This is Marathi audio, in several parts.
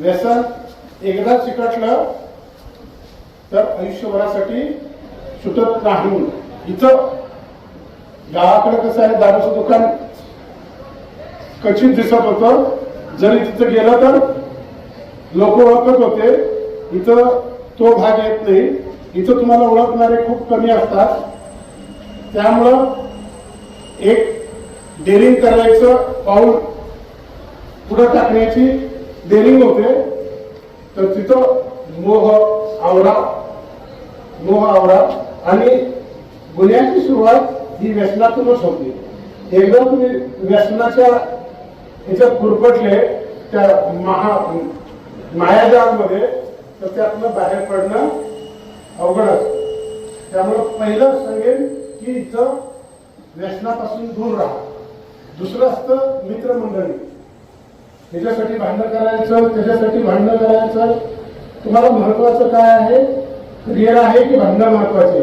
व्यसन एकदा चिकटलं तर आयुष्यभरासाठी सुटत नाही. इथं गावाकडे कसं आहे दारूचं दुकान क्वचित दिसत होतं. जरी तिथं गेलं तर लोक ओळखत होते. इथं तो भाग येत नाही. इथं तुम्हाला ओळखणारे खूप कमी असतात. त्यामुळं एक डेरिंग करायचं पाऊल पुढं टाकण्याची डेअरिंग होते तर तिथं मोह आवरा मोह आवरा आणि गुन्ह्याची सुरुवात ही व्यसनातूनच होती. एकदा तुम्ही व्यसनाच्या ह्याच्यात कुरपटले त्या महा मायाजाळमध्ये तर त्यातनं बाहेर पडणं अवघड असतं. त्यामुळं पहिलं सांगेन की इथं व्यसनापासून दूर राहा. दुसरं असतं मित्रमंडळी. त्याच्यासाठी भांडण करायचं त्याच्यासाठी भांडण करायचं. तुम्हाला महत्वाचं काय आहे? क्रियर आहे की भांडण महत्त्वाचे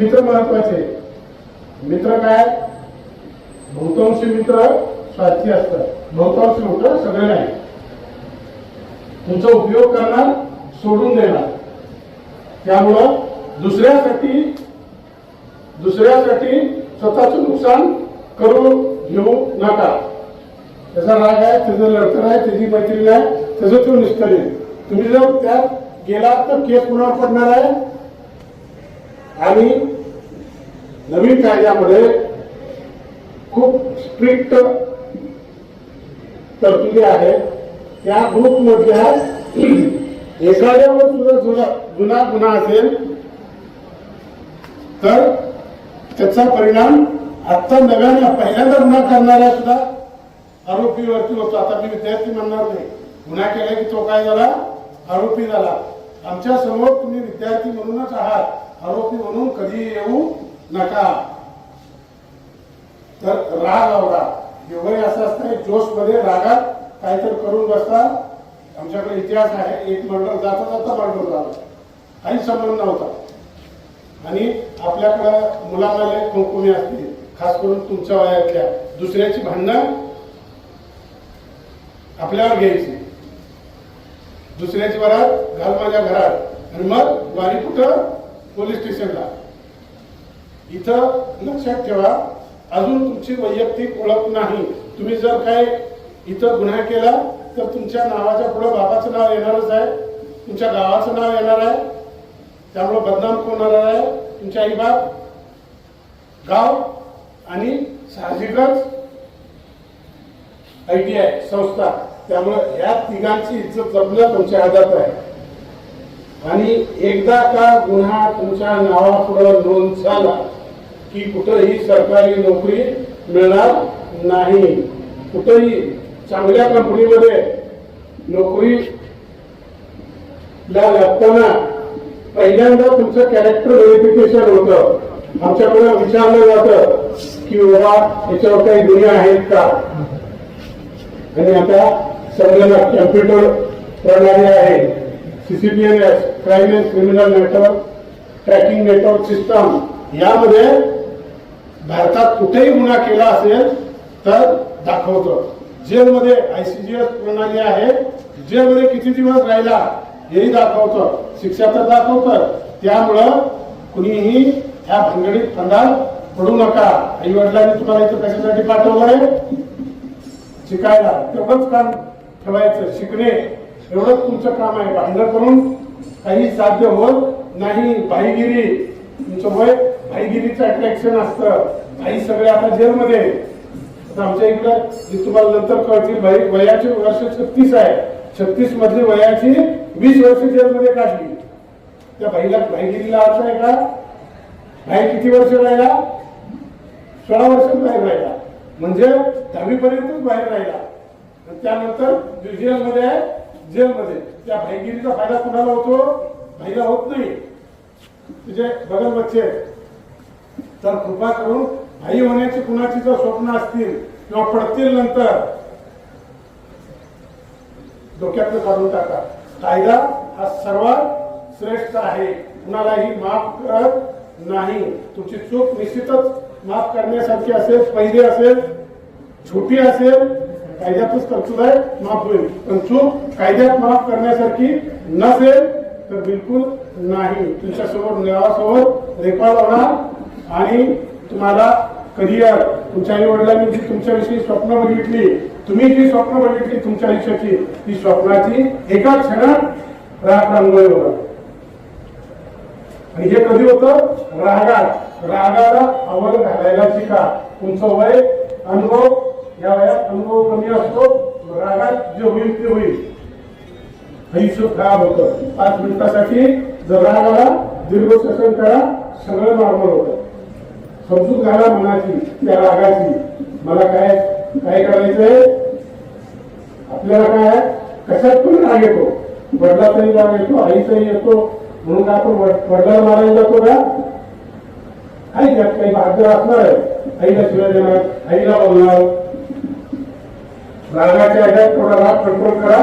मित्र महत्त्वाचे मित्र काय? बहुतांशी मित्र स्वार्थी असतात. बहुतांशी मित्र सगळे नाही. तुमचा उपयोग करणार सोडून देणार. त्यामुळं दुसऱ्यासाठी दुसऱ्यासाठी स्वतःचं नुकसान करून घेऊ नका. त्याचा राग आहे त्याचं लढतर आहे त्याची मैत्रीण आहे त्याचं तो निष्ठरेल तुम्ही जर त्यात गेला तर केस पुन्हा पडणार आहे. आणि नवीन कायद्यामध्ये खूप स्ट्रिक्ट तरतुदी आहे. त्या ग्रुपमधल्या एखाद्यावर सुद्धा जुना जुना गुन्हा असेल तर त्याचा परिणाम आता नव्याने पहिल्यांदा गुन्हा करणाऱ्या सुद्धा आरोपीवरती होतो. आता मी विद्यार्थी म्हणणार नाही. गुन्हा केला की तो काय झाला? आरोपी झाला. आमच्यासमोर तुम्ही विद्यार्थी म्हणूनच आहात. आरोपी म्हणून कधी येऊ नका. तर राग आवडा एवढे असं असतं जोशमध्ये रागात काहीतरी करून बसता. आमच्याकडे इतिहास आहे. एक मंडळ जाता जाता मंडळ झाला काही संबंध नव्हता. आणि आपल्याकडं मुलांना कुंकुमी असतील. खास करून तुमच्या वयातल्या. दुसऱ्याची भांडणं आपल्यावर घ्यायची. दुसऱ्याची वरात घाल माझ्या घरात. आणि मग वारी कुठं? पोलीस स्टेशनला. इथं लक्षात ठेवा अजून तुमची वैयक्तिक ओळख नाही. तुम्ही जर काय इथं गुन्हा केला तर तुमच्या नावाच्या पुढे बाबाचं नाव येणारच आहे. तुमच्या गावाचं नाव येणार आहे. त्यामुळं बदनाम कोण होणार आहे? तुमचे आईबाप गाव आणि साहजिकच आय टी आय संस्था. त्यामुळं या तिघांची इज्जत जपणं तुमच्या हातात आहे. आणि एकदा का गुन्हा तुमच्या नावापुढं नोंद झाला की कुठंही सरकारी नोकरी मिळणार नाही. कुठंही चांगल्या कंपनीमध्ये नोकरी ला लागताना पहिल्यांदा तुमचं कॅरेक्टर व्हेरिफिकेशन होतं. आमच्याकडे विचारलं जातं की बाबा याच्यावर काही गुन्हे आहेत का? आणि आता संगणक कम्प्युटर प्रणाली आहे. CCTNS crime and criminal network tracking network system यामध्ये भारतात कुठेही गुन्हा केला असेल तर दाखवतो. जेलमध्ये आयसीजीएस प्रणाली आहे. जेलमध्ये किती दिवस राहिला हेही दाखवतं. शिक्षा तर दाखवतं त्यामुळं कुणीही ह्या भानगडीत फंदात पडू नका. आई वडिलांनी तुम्हाला इथं कशासाठी पाठवलंय? शिकायला. तेवढंच काम ठेवायचं शिकणे एवढंच तुमचं काम आहे. भांडण करून काही साध्य होत नाही. भाईगिरी तुमचं वय भाईगिरीचं अट्रॅक्शन असतं. भाई सगळे आता जेलमध्ये आता आमच्या इकडं जे तुम्हाला नंतर कळतील भाई वयाचे वर्ष छत्तीस आहे. छत्तीस मधली वयाची वीस वर्ष जेलमध्ये काढली. त्या भाईला भाईगिरीला अर्थ आहे का? भाई किती वर्ष राहिला? सोळा वर्ष बाहेर राहिला. म्हणजे दहावीपर्यंतच बाहेर राहिला. त्यानंतर जो जेलमध्ये आहे जेलमध्ये. त्या भाईगिरीचा फायदा कुणाला होतो? भाईला होत नाही. तुझे बगल बच्चे तर कृपा करून भाई होण्याची कुणाची जर स्वप्न असतील किंवा पडतील नंतर डोक्यातलं काढून टाका. कायदा हा सर्वात श्रेष्ठ आहे. कुणालाही माफ करत नाही. तुमची चूक निश्चितच माफ करण्यासारखी असेल पहिली असेल छोटी असेल कायद्यातच तरतूद आहे माफ होईल. पण चूक कायद्यात माफ करण्यासारखी नसेल तर बिलकुल नाही. तुमच्यासमोर निळासमोर रेकॉर्ड होणार आणि तुम्हाला करिअर तुमच्या आई वडिलांनी जी तुमच्याविषयी स्वप्न बघितली तुम्ही जी स्वप्न बघितली तुमच्या आयुष्याची ती स्वप्नाची एका क्षणात राग रांगोळी होणार. आणि हे कधी होतं? रागात रागाला आवर घालायला शिका. तुमचं वय अनुभव या वयात अनुभव कमी असतो रागात जे होईल ते होईल. आयुष्य खराब होतं. पाच मिनिटासाठी जर राग आला दीर्घ श्वसन करा सगळं नॉर्मल होतं. समजूत घाला मनाची त्या रागाची. मला काय काय करायचंय? आपल्याला काय कशात पण राग येतो. वडलाचाही राग येतो आईचाही येतो. म्हणून आपण वडला मारायला जातो का आई त्यात काही भाग्य असणार आहे. आईला शिवाय देणार आईला बोलणार. रागाच्या ह्याच्यात थोडा कंट्रोल करा.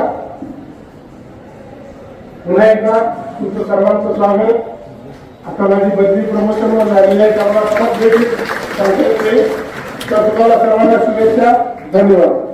पुन्हा एकदा तुमचं सर्वांचं स्वागत. आता माझी बदली प्रमोशनवर झालेली आहे. त्यामुळे तुम्हाला सर्वांना शुभेच्छा. धन्यवाद.